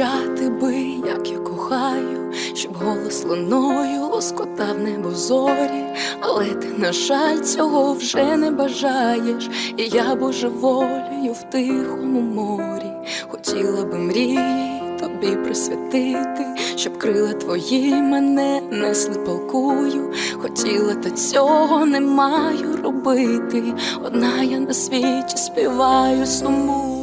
Кричати би, як я кохаю, щоб голос луною лоскотав небо зорі, але ти, на жаль, цього вже не бажаєш, і я божеволію в тихому морі. Хотіла би мрії тобі присвятити, щоб крила твої мене несли полкую. Хотіла, та цього не маю робити. Одна я на світі співаю сумую.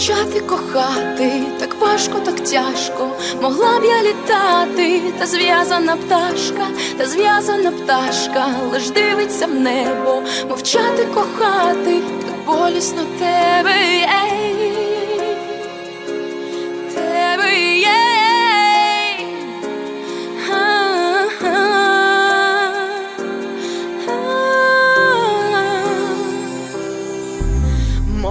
Мовчати, кохати, так важко, так тяжко. Могла б я літати, та зв'язана пташка, та зв'язана пташка, лиш дивиться в небо, мовчати, кохати, так болісно тебе.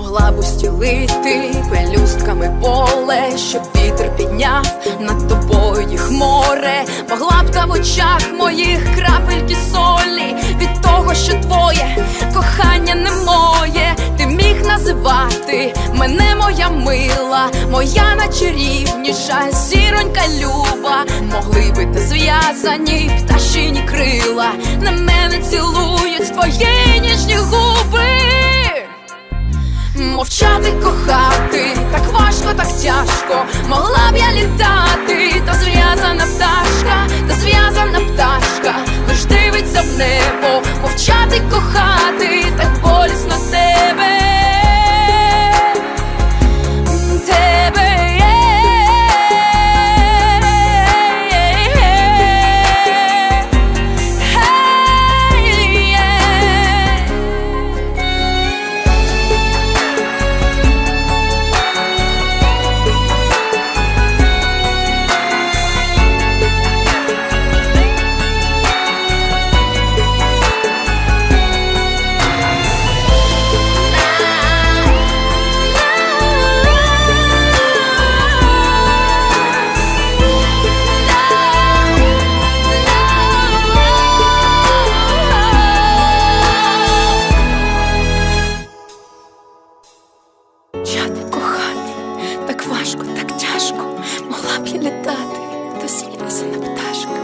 Могла б устілити пелюстками поле, щоб вітер підняв над тобою їх море, могла б та в очах моїх крапельки солі. Від того, що твоє кохання не моє, ти міг називати мене моя мила, моя начарівніша, зіронька люба, могли би та зв'язані пташині крила, на мене цілують твої ніжні губи. Важко, так тяжко. Літати, та зв'язана пташка,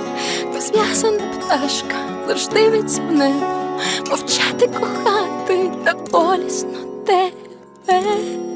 та зв'язана пташка, лиш дивиться в мовчати кохати, та болісно тебе.